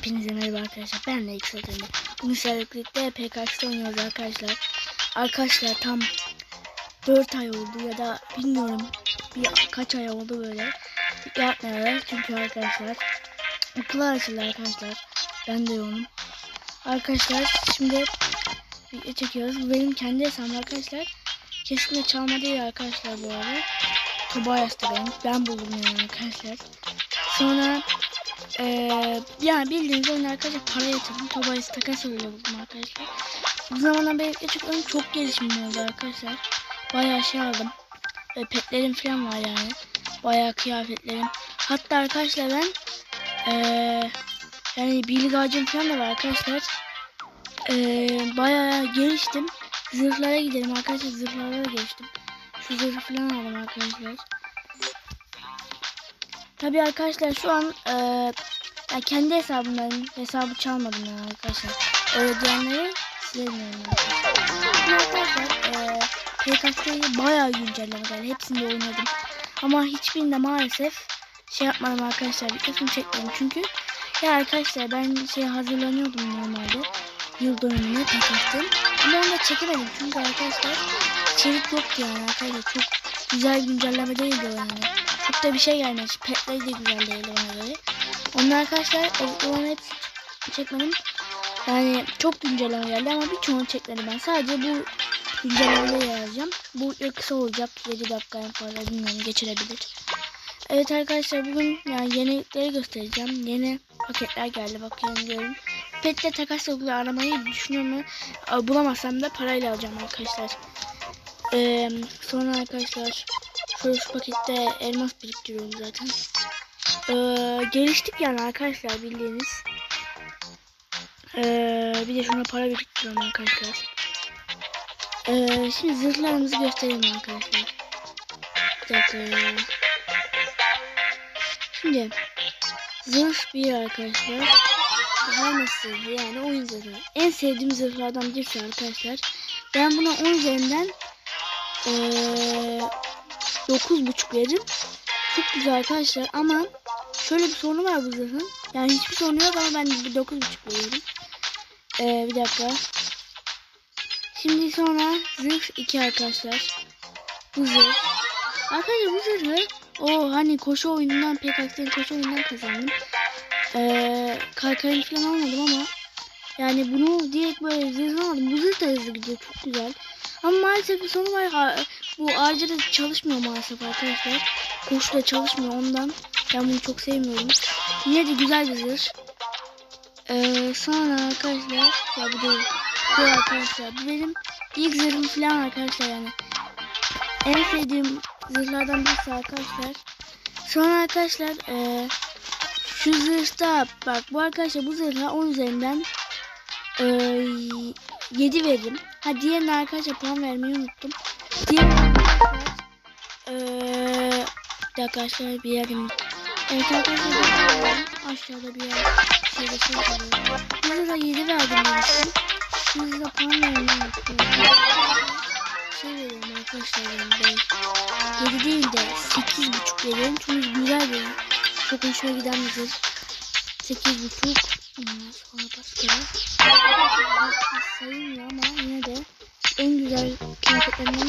Hepinize merhaba arkadaşlar. Ben de X Atölye. Bugün sizlerle birlikte PKX'de oynuyoruz arkadaşlar. Arkadaşlar tam 4 ay oldu ya da bilmiyorum bir kaç ay oldu böyle. Yapmıyorlar çünkü arkadaşlar okullar açıldı arkadaşlar. Ben de yoğunum. Arkadaşlar şimdi video çekiyoruz. Bu benim kendi hesabım arkadaşlar. Kesinlikle çalma değil arkadaşlar bu arada. Tobias da benim. Ben buldum yani arkadaşlar. Sonra ee, yani bildiğiniz oyun arkadaşlar para yatırdım. Tobias takas buldum arkadaşlar. Bu zamandan beri küçük oyun çok gelişimli oldu arkadaşlar. Bayağı şey aldım. Ve petlerim falan var yani. Bayağı kıyafetlerim. Hatta arkadaşlar ben ee, yani bilgi ağacım falan da var arkadaşlar. Ee, bayağı geliştim. Zırhlara gidelim arkadaşlar. Zırhlara geçtim. Şu zırhı falan aldım arkadaşlar. Tabi arkadaşlar şu an e, ya kendi hesabımdan hesabı çalmadım yani arkadaşlar. Öyle diyenleri silemiyorum arkadaşlar. Şimdi arkadaşlar e, PKX'yi bayağı güncelleme geldi. Hepsinde oynadım. Ama hiçbirinde maalesef şey yapmadım arkadaşlar. Bir kısmı çekmedim. Çünkü ya arkadaşlar ben şey hazırlanıyordum normalde. Yıl dönümüne PKX'in. Ama onu da çekemedim. Çünkü arkadaşlar içerik yoktu yani arkadaşlar. Çok güzel güncelleme değildi yani. Çok da bir şey gelmiş. Petleri de güzel değil ona göre. Onlar arkadaşlar onu hepsi çekmedim. Yani çok güncelleme geldi ama birçoğunu çekmedim ben. Sadece bu güncellemeleri yazacağım. Bu kısa olacak. 7 dakika en fazla bilmiyorum geçirebilir. Evet arkadaşlar bugün yani yenilikleri göstereceğim. Yeni paketler geldi bakıyorum diyorum. Pette takas yoluyla aramayı düşünüyorum. ama Bulamazsam da parayla alacağım arkadaşlar. Ee, sonra arkadaşlar şöyle şu pakette elmas biriktiriyorum zaten. Ee, geliştik yani arkadaşlar bildiğiniz. Ee, bir de şuna para biriktiriyorum arkadaşlar. Ee, şimdi zırhlarımızı gösterelim arkadaşlar. Bir. Şimdi zırh bir arkadaşlar. Her yani oyun zırhı. En sevdiğim zırhlardan birisi arkadaşlar. Ben buna 10 üzerinden ee, 9.5 veririm. Çok güzel arkadaşlar ama şöyle bir sorunu var bu zırhın. Yani hiçbir sorunu yok ama ben bir 9.5 veriyorum. Ee, bir dakika. Şimdi sonra zırh 2 arkadaşlar. Bu zırh. Arkadaşlar bu zırhı o hani koşu oyunundan PKX'den koşu oyunundan kazandım. Ee, kaykayını falan almadım ama yani bunu direkt böyle zırh aldım. Bu zırh da hızlı gidiyor çok güzel. Ama maalesef bir sonu var. Bu ağaca da çalışmıyor maalesef arkadaşlar. Koşu da çalışmıyor ondan. Ben bunu çok sevmiyorum. Yine de güzel bir zırh. Ee, sonra arkadaşlar ya bu değil. Bu arkadaşlar bu benim ilk zırhım falan arkadaşlar yani. En sevdiğim zırhlardan birisi arkadaşlar. Sonra arkadaşlar ee, şu zırhta bak bu arkadaşlar bu zırha 10 üzerinden ee, 7 veririm. Ha diğerine arkadaşlar puan vermeyi unuttum. Diğerine arkadaşlar dakika arkadaşlar bir yerim. Evet arkadaşlar aşağıda bir yer şeyde şey kalıyor. Burada da 7 verdim demiştim. Şimdi de puan vermeyi. Şey veriyorum arkadaşlar ben 7 değil de 8.5 veriyorum. Çünkü güzel bir çok hoşuma giden bir zırh. 8.5 sonra başka sayılmıyor ama yine de en güzel kıyafetlerinden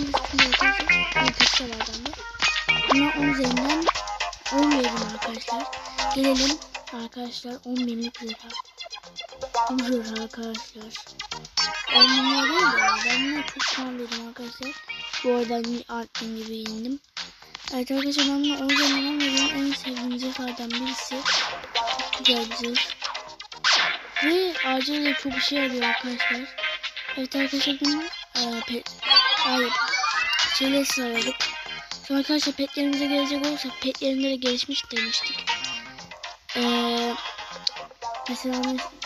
Gelelim arkadaşlar 10 binlik zırha. Bu arkadaşlar. 10 bin değil de ben buna çok veririm arkadaşlar. Bu arada arttığım gibi indim. Evet arkadaşlar ben buna 10 üzerinden 10 veriyorum. En sevdiğim zırhlardan birisi. Çok güzel bir zırh. Ve acil çok işe yarıyor arkadaşlar. Evet arkadaşlar bunu e, pet, hayır şeyleri sıraladık. Sonra arkadaşlar petlerimize gelecek olursak petlerinde de gelişmiş demiştik. Ee, mesela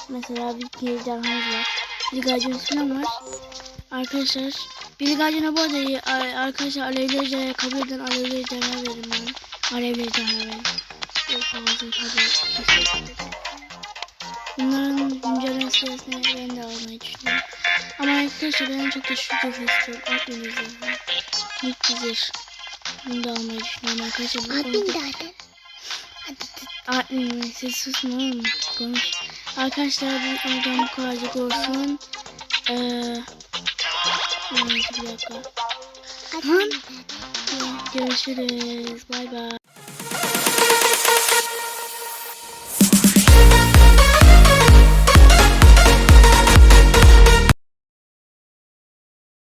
mesela bir gircanımız var. Bir gacımız falan var. Arkadaşlar bir gacına bu arada arkadaşlar alevli ejderha kabul eden alevli ejderha verin ben. Alevli ejderha verin. Bunların güncelleme sırasında ben de almayı düşünüyorum. Ama arkadaşlar ben çok da şu zırh istiyorum. İlk zırh. Bunu da almayı düşünüyorum arkadaşlar. Bu Abin konuda- nerede? Admin siz. Konuş. Arkadaşlar bu videom bu kadarcık olsun. Ee, bir dakika. Görüşürüz. Bay bay.